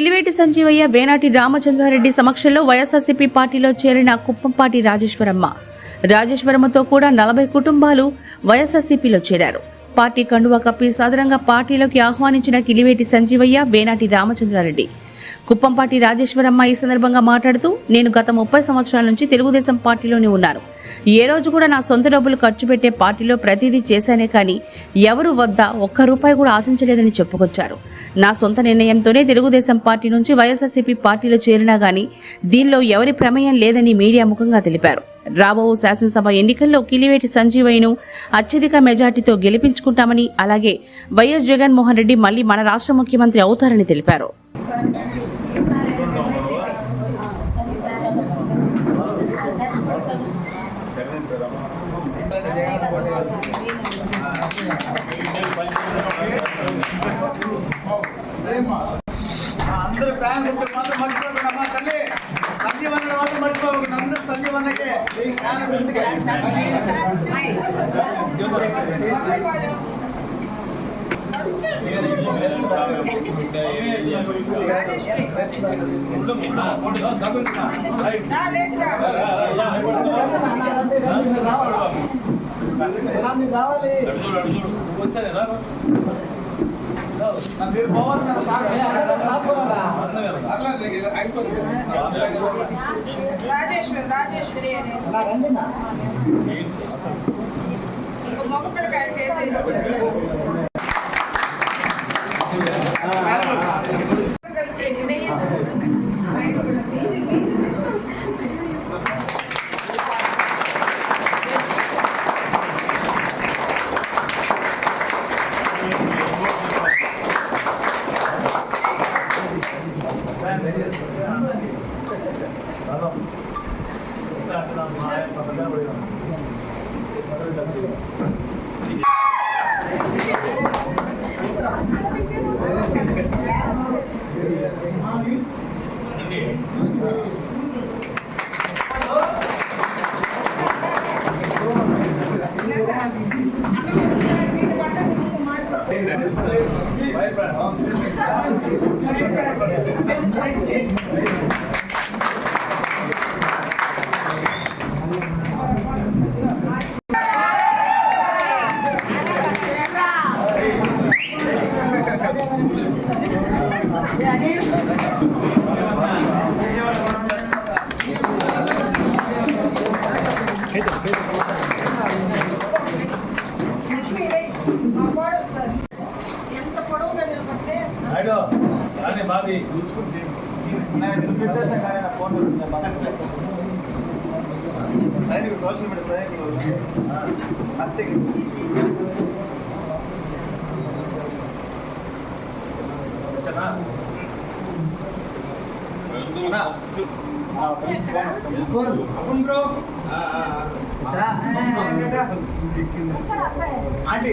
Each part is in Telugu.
కిలివేటి సంజీవయ్య వేనాటి రామచంద్రారెడ్డి సమక్షంలో వైఎస్ఆర్సీపీ పార్టీలో చేరిన కుప్పంపాటి రాజేశ్వరమ్మ. రాజేశ్వరమ్మతో కూడా నలభై కుటుంబాలు వైఎస్ఆర్సీపీలో చేరారు. పార్టీ కండువా కప్పి సాధారణంగా పార్టీలోకి ఆహ్వానించిన కిలివేటి సంజీవయ్య వేనాటి రామచంద్రారెడ్డి. కుప్పంపాటి రాజేశ్వరమ్మ ఈ సందర్భంగా మాట్లాడుతూ నేను గత ముప్పై సంవత్సరాల నుంచి తెలుగుదేశం పార్టీలోనే ఉన్నాను ఏ రోజు కూడా నా సొంత డబ్బులు ఖర్చు పెట్టే పార్టీలో ప్రతిదీ చేశానే కానీ ఎవరు వద్ద ఒక్క రూపాయి కూడా ఆశించలేదని చెప్పుకొచ్చారు. నా సొంత నిర్ణయంతోనే తెలుగుదేశం పార్టీ నుంచి వైఎస్ఆర్సీపీ పార్టీలో చేరినా గానీ దీనిలో ఎవరి ప్రమేయం లేదని మీడియా ముఖంగా తెలిపారు. రాబో శాసనసభ ఎన్నికల్లో కిలివేటి సంజీవయ్యను అత్యధిక మెజార్టీతో గెలిపించుకుంటామని అలాగే వైఎస్ జగన్మోహన్ రెడ్డి మళ్ళీ మన రాష్ట్ర ముఖ్యమంత్రి అవుతారని తెలిపారు. అందరూ ఫ్యాన్ గుర్తు మాత్రం మర్చిపోకుండా అమ్మా తల్లి సంజీవన్న మాత్రం మర్చిపోకుండా అందరూ సంజీవన్నకే ఫ్యాన్ గుర్తుకే రావాలి నా పేరు పోవాలి కదా సార్ రాజేశ్వరి రాజేశ్వరి అనేసి ఇంకో మగ పిల్లకాయ కేసు ఎంత నాయుడు కానీ మాది సోషల్ మీడియా సైనికులు అంతే? ఆంటీ.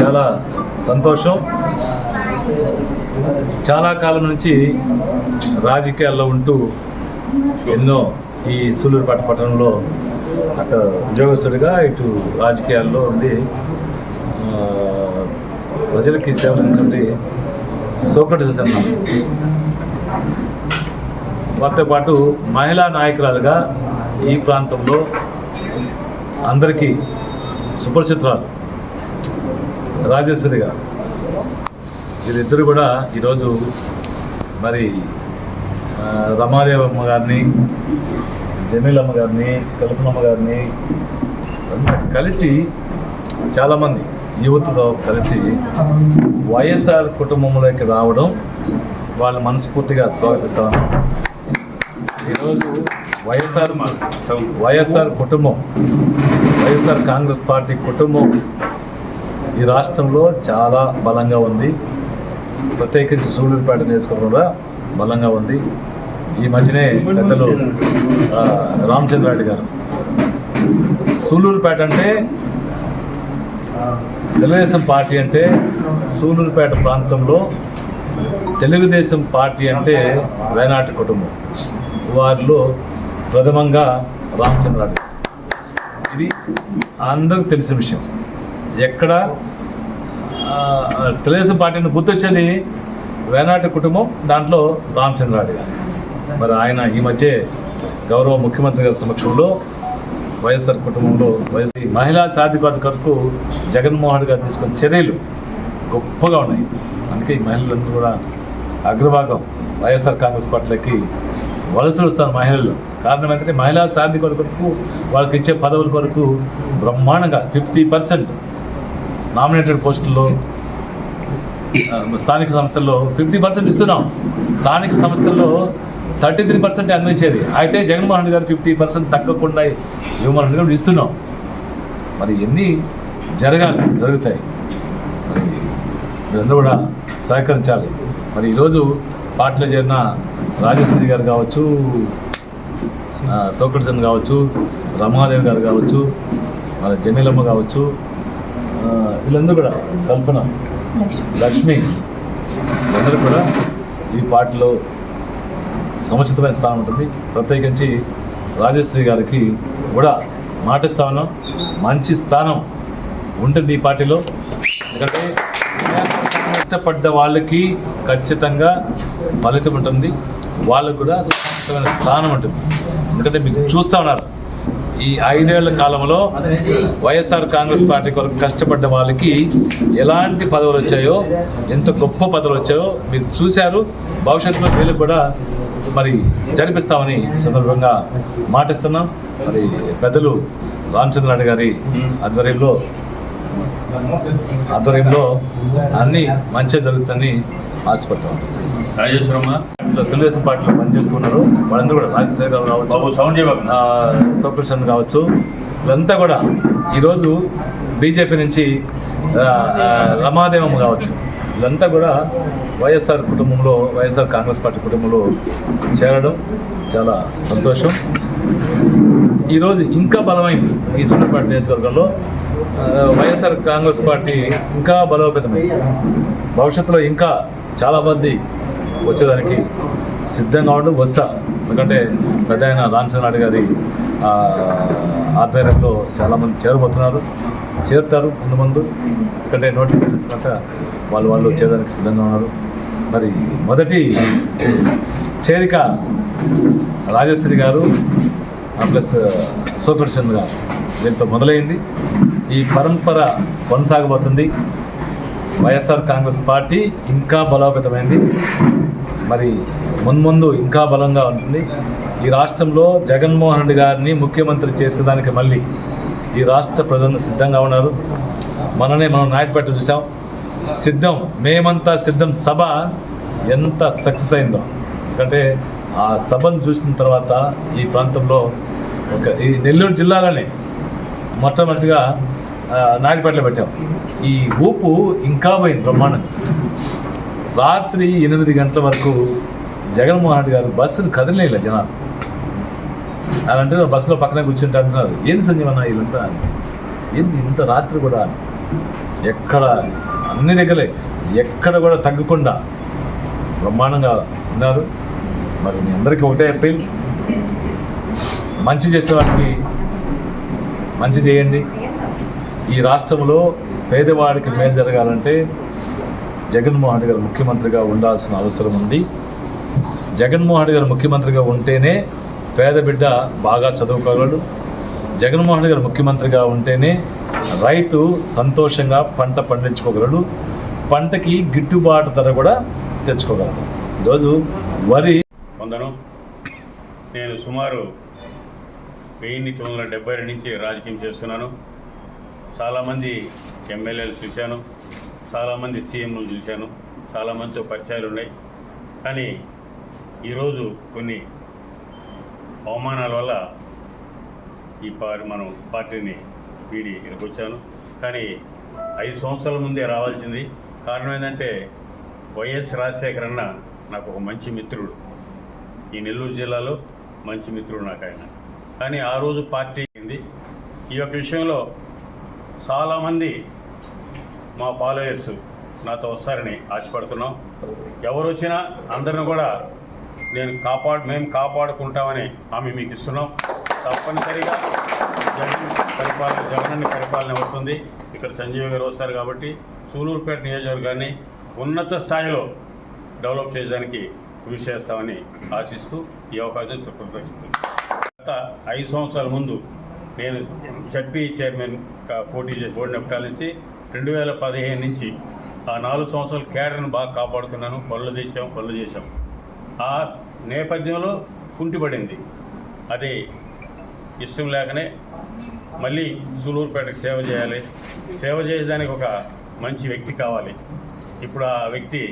చాలా సంతోషం. చాలా కాలం నుంచి రాజకీయాల్లో ఉంటూ ఎన్నో ఈ సూళ్ళూరుపేట పట్టణంలో అటు ఉద్యోగస్తుడిగా ఇటు రాజకీయాల్లో ఉండి ప్రజలకి సేవ అందించండి సోక్రటిస్ అన్నాం వారితో పాటు మహిళా నాయకురాలుగా ఈ ప్రాంతంలో అందరికీ సుపరిచితురాలు. రాజేశ్వరిగా వీరిద్దరు కూడా ఈరోజు మరి రమాదేవమ్మ గారిని జమీలమ్మ గారిని కల్పనమ్మ గారిని కలిసి చాలామంది యువతతో కలిసి వైఎస్ఆర్ కుటుంబంలోకి రావడం వాళ్ళు మనస్ఫూర్తిగా స్వాగతిస్తాను. ఈరోజు వైఎస్ఆర్ వైఎస్ఆర్ కుటుంబం వైఎస్ఆర్ కాంగ్రెస్ పార్టీ కుటుంబం ఈ రాష్ట్రంలో చాలా బలంగా ఉంది. ప్రత్యేకించి సూళ్ళూరుపేట నియోజకవర్గం కూడా బలంగా ఉంది. ఈ మధ్యనే పెద్దలు ఆ, రామచంద్రారెడ్డి గారు. సూళ్ళూరుపేట అంటే తెలుగుదేశం పార్టీ అంటే సూళ్ళూరుపేట ప్రాంతంలో తెలుగుదేశం పార్టీ అంటే వేనాటి కుటుంబం. వారిలో ప్రథమంగా రామచంద్రారెడ్డి ఇది అందరికి తెలిసిన విషయం. ఎక్కడ? తెలుగుదేశం పార్టీని గుర్తొచ్చేది వేనాటి కుటుంబం దాంట్లో రామచంద్రారెడ్డి గారు. మరి ఆయన ఈ మధ్య గౌరవ ముఖ్యమంత్రి గారి సమక్షంలో వైఎస్ఆర్ కుటుంబంలో వైఎస్ మహిళా సాధికారత కొరకు జగన్మోహన్ గారు తీసుకున్న చర్యలు గొప్పగా ఉన్నాయి. అందుకే ఈ మహిళలందరూ కూడా అగ్రభాగం వైఎస్ఆర్ కాంగ్రెస్ పార్టీలకి వలసలు వస్తారు మహిళలు. కారణం ఏంటంటే మహిళా సాధికారత కొరకు వాళ్ళకి ఇచ్చే పదవుల కొరకు బ్రహ్మాండంగా ఫిఫ్టీ పర్సెంట్ నామినేటెడ్ పోస్టుల్లో స్థానిక సంస్థల్లో ఫిఫ్టీ పర్సెంట్ ఇస్తున్నాం. స్థానిక సంస్థల్లో థర్టీ త్రీ పర్సెంట్ అందించేది. అయితే జగన్మోహన్ రెడ్డి గారు ఫిఫ్టీ పర్సెంట్ తగ్గకుండా వ్యూమోహన్ గారు ఇస్తున్నాం. మరి ఎన్ని జరగాలి జరుగుతాయి? మరి మీరందరూ కూడా సహకరించాలి. మరి ఈరోజు పార్టీలో చేరిన రాజశ్రీ గారు కావచ్చు ఆ, సోకర్సన్ కావచ్చు రమాదేవి గారు కావచ్చు మరి జమీలమ్మ కావచ్చు వీళ్ళందరూ కూడా కల్పన లక్ష్మి. వీళ్ళందరూ కూడా ఈ పార్టీలో సముచితమైన స్థానం ఉంటుంది. ప్రత్యేకించి రాజశ్రీ గారికి కూడా మాటిస్తా ఉన్నాం. మంచి స్థానం ఉంటుంది ఈ పార్టీలో ఎందుకంటే కష్టపడ్డ వాళ్ళకి ఖచ్చితంగా ఫలితం ఉంటుంది. వాళ్ళకు కూడా సముచితమైన స్థానం ఉంటుంది. ఎందుకంటే మీరు చూస్తూ ఉన్నారు. ఈ ఐదేళ్ళ కాలంలో వైఎస్ఆర్ కాంగ్రెస్ పార్టీ కొరకు కష్టపడ్డ వాళ్ళకి ఎలాంటి పదవులు వచ్చాయో ఎంత గొప్ప పదవులు వచ్చాయో మీరు చూశారు. భవిష్యత్తులో వీళ్ళకి కూడా మరి జరిపిస్తామని సందర్భంగా మాటిస్తున్నాం. మరి పెద్దలు రామచంద్రనాయుడు గారి ఆధ్వర్యంలో ఆధ్వర్యంలో అన్నీ మంచి జరుగుతుందని ఆశపడతాం రాజేశ్వరమ్మ. తెలుగుదేశం పార్టీలో పనిచేస్తున్నారు. వాళ్ళందరూ కూడా రాజశేఖర గారు బాబు కావచ్చు సౌండ్ సోకృష్ణ కావచ్చు వీళ్ళంతా కూడా ఈరోజు బీజేపీ నుంచి రమాదేవమ్మ కావచ్చు. వీళ్ళంతా కూడా వైఎస్ఆర్ కుటుంబంలో వైఎస్ఆర్ కాంగ్రెస్ పార్టీ కుటుంబంలో చేరడం చాలా సంతోషం. ఈరోజు ఇంకా బలమైంది ఈ సూర్యాపేట నియోజకవర్గంలో. వైఎస్ఆర్ కాంగ్రెస్ పార్టీ ఇంకా బలోపేతమైంది. భవిష్యత్తులో ఇంకా చాలామంది వచ్చేదానికి సిద్ధంగా ఉండి వస్తా. ఎందుకంటే పెద్ద ఆయన రామచంద్రనాయుడు గారి ఆధ్వర్యంలో చాలామంది చేరబోతున్నారు. చేరుతారు ముందు ముందు. ఎందుకంటే నోటిఫికేషన్ వచ్చినాక వాళ్ళు వాళ్ళు వచ్చేదానికి సిద్ధంగా ఉన్నారు. మరి మొదటి చేరిక రాజేశ్వరి గారు ప్లస్ సూపర్చంద్ గారు. దీంతో మొదలైంది. ఈ పరంపర కొనసాగబోతుంది. వైఎస్ఆర్ కాంగ్రెస్ పార్టీ ఇంకా బలోపేతమైంది. మరి మున్ముందు ఇంకా బలంగా ఉంటుంది. ఈ రాష్ట్రంలో జగన్మోహన్ రెడ్డి గారిని ముఖ్యమంత్రి చేసేదానికి మళ్ళీ ఈ రాష్ట్ర ప్రజలు సిద్ధంగా ఉన్నారు. మననే మనం నాయకుపేట చూసాం. సిద్ధం మేమంతా సిద్ధం సభ ఎంత సక్సెస్ అయిందో. ఎందుకంటే ఆ సభను చూసిన తర్వాత ఈ ప్రాంతంలో ఒక ఈ నెల్లూరు జిల్లాలోనే మొట్టమొదటిగా నాయుడుపేటలో పెట్టాం. ఈ ఊపు ఇంకా పోయింది బ్రహ్మాండంగా. రాత్రి ఎనిమిది గంటల వరకు జగన్మోహన్ రెడ్డి గారు బస్సును కదిలేలా జనాలు. అని అంటే బస్సులో పక్కన కూర్చుంటే అంటున్నారు ఏంది సంజీవన్న ఇదంతా? ఏంది ఇంత రాత్రి కూడా? ఎక్కడ? అన్ని దగ్గరే. ఎక్కడ కూడా తగ్గకుండా. బ్రహ్మాండంగా ఉన్నారు. మరి మీ అందరికీ ఒకటే అప్పీల్. మంచి చేసిన వాటికి మంచి చేయండి. ఈ రాష్ట్రంలో పేదవాడికి మేలు జరగాలంటే జగన్మోహన్ రెడ్డి గారు ముఖ్యమంత్రిగా ఉండాల్సిన అవసరం ఉంది. జగన్మోహన్ రెడ్డి గారు ముఖ్యమంత్రిగా ఉంటేనే పేద బిడ్డ బాగా చదువుకోగలడు. జగన్మోహన్ రెడ్డి గారు ముఖ్యమంత్రిగా ఉంటేనే రైతు సంతోషంగా పంట పండించుకోగలడు. పంటకి గిట్టుబాటు ధర కూడా తెచ్చుకోగలడు. ఈరోజు వరి వందను. నేను సుమారు వెయ్యి తొమ్మిది వందల డెబ్బై రెండు నుంచి రాజకీయం చేస్తున్నాను. చాలామంది ఎమ్మెల్యేలు చూశాను చాలామంది సీఎంలు చూశాను చాలామందితో పరిచయాలు ఉన్నాయి. కానీ ఈరోజు కొన్ని అవమానాల వల్ల ఈ పార్టీ మనం పార్టీని వీడి ఇక్కడికి వచ్చాను. కానీ ఐదు సంవత్సరాల ముందే రావాల్సింది. కారణం ఏంటంటే వైఎస్ రాజశేఖర్ అన్న నాకు ఒక మంచి మిత్రుడు. ఈ నెల్లూరు జిల్లాలో మంచి మిత్రుడు నాకు ఆయన. కానీ ఆ రోజు పార్టీ అయింది. ఈ యొక్క విషయంలో చాలామంది మా ఫాలోయర్స్ నాతో వస్తారని ఆశపడుతున్నాం. ఎవరు వచ్చినా అందరిని కూడా నేను కాపాడు మేము కాపాడుకుంటామని హామీ మీకు ఇస్తున్నాం. తప్పనిసరిగా జగన్ పరిపాలన జగనన్న పరిపాలన వస్తుంది. ఇక్కడ సంజీవ్ గారు వస్తారు కాబట్టి సూలూరుపేట నియోజకవర్గాన్ని ఉన్నత స్థాయిలో డెవలప్ చేయడానికి కృషి చేస్తామని ఆశిస్తూ ఈ అవకాశం గత ఐదు సంవత్సరాల ముందు నేను జడ్పీ చైర్మన్ పోటీ చేసి ఓడినప్పటి నుంచి రెండు వేల పదిహేను నుంచి ఆ నాలుగు సంవత్సరాలు కేడర్ని బాగా కాపాడుకున్నాను. పనులు చేసాం పనులు చేసాం ఆ నేపథ్యంలో కుంటిపడింది. అది ఇష్టం లేకనే మళ్ళీ సూలూరుపేటకు సేవ చేయాలి. సేవ చేయడానికి ఒక మంచి వ్యక్తి కావాలి. ఇప్పుడు ఆ వ్యక్తి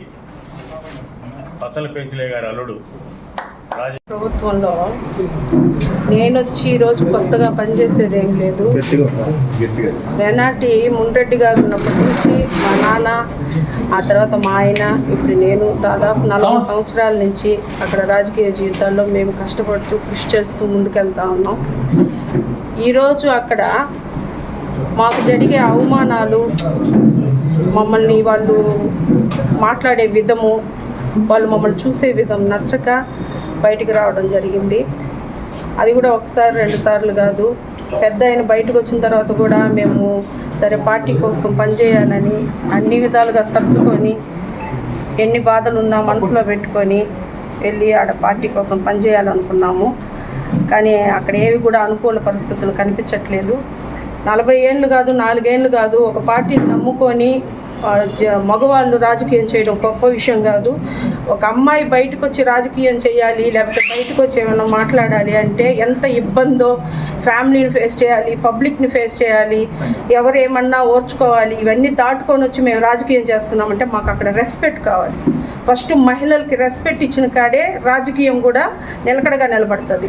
పసల పెంచలే గారు అల్లుడు. ప్రభుత్వంలో నేను వచ్చి ఈరోజు కొత్తగా పనిచేసేది ఏం లేదు. వెనాటి మున్రెడ్డి గారు ఉన్నప్పటి నుంచి మా నాన్న ఆ తర్వాత మా ఆయన ఇప్పుడు నేను దాదాపు నలభై సంవత్సరాల నుంచి అక్కడ రాజకీయ జీవితాల్లో మేము కష్టపడుతూ కృషి చేస్తూ ముందుకెళ్తా ఉన్నాం. ఈరోజు అక్కడ మాకు జరిగే అవమానాలు మమ్మల్ని వాళ్ళు మాట్లాడే విధము వాళ్ళు మమ్మల్ని చూసే విధం నచ్చక బయటికి రావడం జరిగింది. అది కూడా ఒకసారి రెండు సార్లు కాదు. పెద్ద ఆయన బయటకు వచ్చిన తర్వాత కూడా మేము సరే పార్టీ కోసం పనిచేయాలని అన్ని విధాలుగా సర్దుకొని ఎన్ని బాధలు ఉన్నా మనసులో పెట్టుకొని వెళ్ళి ఆడ పార్టీ కోసం పనిచేయాలనుకున్నాము కానీ అక్కడ ఏవి కూడా అనుకూల పరిస్థితులు కనిపించట్లేదు. నలభై ఏళ్ళు కాదు నాలుగేళ్ళు కాదు ఒక పార్టీని నమ్ముకొని మగవాళ్ళు రాజకీయం చేయడం గొప్ప విషయం కాదు. ఒక అమ్మాయి బయటకు వచ్చి రాజకీయం చేయాలి లేకపోతే బయటకు వచ్చి ఏమైనా మాట్లాడాలి అంటే ఎంత ఇబ్బందో ఫ్యామిలీని ఫేస్ చేయాలి పబ్లిక్ని ఫేస్ చేయాలి ఎవరేమన్నా ఓర్చుకోవాలి ఇవన్నీ దాటుకొని వచ్చి మేము రాజకీయం చేస్తున్నామంటే మాకు అక్కడ రెస్పెక్ట్ కావాలి. ఫస్ట్ మహిళలకి రెస్పెక్ట్ ఇచ్చిన కాడే రాజకీయం కూడా నిలకడగా నిలబడుతుంది.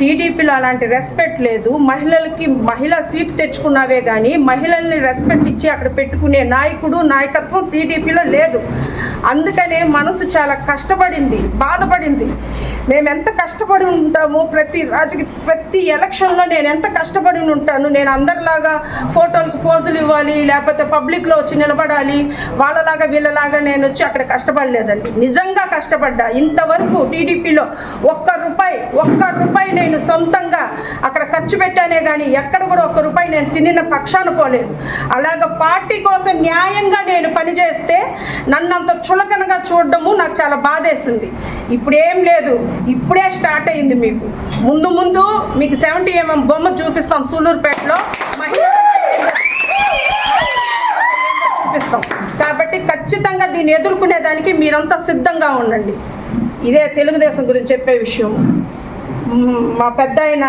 టీడీపీలో అలాంటి రెస్పెక్ట్ లేదు. మహిళలకి మహిళా సీట్ తెచ్చుకున్నావే కానీ మహిళల్ని రెస్పెక్ట్ ఇచ్చి అక్కడ పెట్టుకునే నాయకుడు నాయకత్వం టీడీపీలో లేదు. అందుకనే మనసు చాలా కష్టపడింది బాధపడింది. మేము ఎంత కష్టపడి ఉంటామో ప్రతి రాజకీయ ప్రతి ఎలక్షన్లో నేను ఎంత కష్టపడి ఉంటాను నేను అందరిలాగా ఫోటోలకు పోజులు ఇవ్వాలి లేకపోతే పబ్లిక్లో వచ్చి నిలబడాలి వాళ్ళలాగా వీళ్ళలాగా నేను వచ్చి అక్కడ కష్టపడలేదండి. నిజంగా కష్టపడ్డా. ఇంతవరకు టీడీపీలో ఒక్క రూపాయి ఒక్క రూపాయి నేను సొంతంగా అక్కడ ఖర్చు పెట్టానే కానీ ఎక్కడ కూడా ఒక్క రూపాయి నేను తినిన పక్షాన పోలేదు. అలాగ పార్టీ కోసం న్యాయంగా నేను పనిచేస్తే నన్ను అంత చులకనగా చూడడము నాకు చాలా బాధేసింది. ఇప్పుడు ఏం లేదు. ఇప్పుడే స్టార్ట్ అయింది మీకు. ముందు ముందు మీకు సెవెంటీ ఎంఎం బొమ్మ చూపిస్తాం సూలూరుపేటలో. మహిళా చూపిస్తాం. కాబట్టి ఖచ్చితంగా దీన్ని ఎదుర్కొనేదానికి మీరంతా సిద్ధంగా ఉండండి. ఇదే తెలుగుదేశం గురించి చెప్పే విషయం. మా పెద్ద ఆయన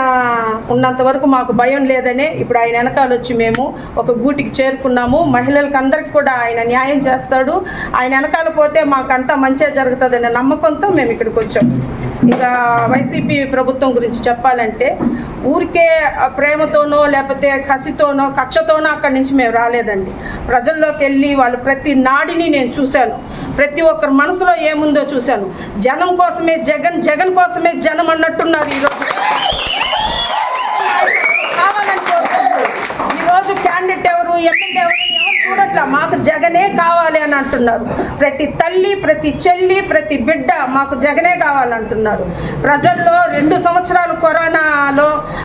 ఉన్నంత వరకు మాకు భయం లేదనే ఇప్పుడు ఆయన వెనకాల వచ్చి మేము ఒక గూటికి చేరుకున్నాము. మహిళలకు అందరికి కూడా ఆయన న్యాయం చేస్తాడు. ఆయన వెనకాల పోతే మాకు అంతా మంచిగా జరుగుతుందనే నమ్మకంతో మేము ఇక్కడికి వచ్చాం ఇంకా వైసీపీ ప్రభుత్వం గురించి చెప్పాలంటే ఊరికే ప్రేమతోనో లేకపోతే కసితోనో కక్షతోనో అక్కడి నుంచి మేము రాలేదండి. ప్రజల్లోకి వెళ్ళి వాళ్ళు ప్రతి నాడిని నేను చూశాను. ప్రతి ఒక్కరి మనసులో ఏముందో చూశాను. జనం కోసమే జగన్ జగన్ కోసమే జనం అన్నట్టున్నారు ఈరోజు కావాలని ఈరోజు క్యాండిడేట్ ఎవరు ఎమ్మెల్యే చూడట్లా మాకు జగనే కావాలి అని అంటున్నారు. ప్రతి తల్లి ప్రతి చెల్లి ప్రతి బిడ్డ మాకు జగనే కావాలంటున్నారు. ప్రజల్లో రెండు సంవత్సరాలు కరోనాలో